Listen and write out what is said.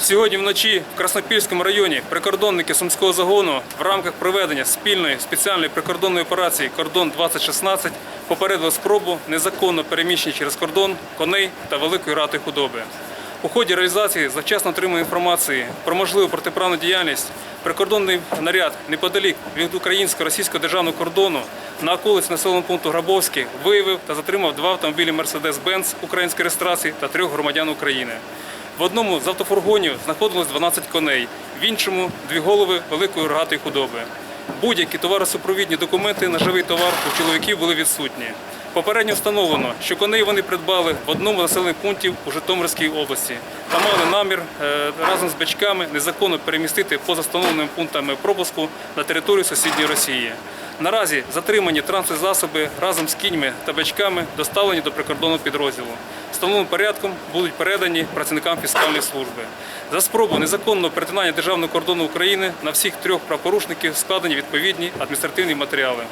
Сьогодні вночі в Краснопільському районі прикордонники Сумського загону в рамках проведення спільної спеціальної прикордонної операції Кордон 2016 попередили спробу незаконно переміщення через кордон коней та великої рати худоби. У ході реалізації завчасно отриманої інформації про можливу протиправну діяльність прикордонний наряд неподалік від українсько-російського державного кордону на околиці населеного пункту Грабовський виявив та затримав два автомобілі Mercedes-Benz української реєстрації та трьох громадян України. В одному з автофургонів знаходилось 12 коней, в іншому дві голови великої рогатої худоби. Будь-які товаросупровідні документи на живий товар у чоловіків були відсутні. Попередньо встановлено, що коней вони придбали в одному населених пунктів у Житомирській області та мали намір е, разом з бичками незаконно перемістити поза встановленими пунктами пропуску на територію сусідньої Росії. Наразі затримані транспортні засоби разом з кіньми та бачками доставлені до прикордонного підрозділу. Встановленим порядком будуть передані працівникам фіскальної служби. За спробу незаконного перетинання державного кордону України на всіх трьох правопорушників складені відповідні адміністративні матеріали.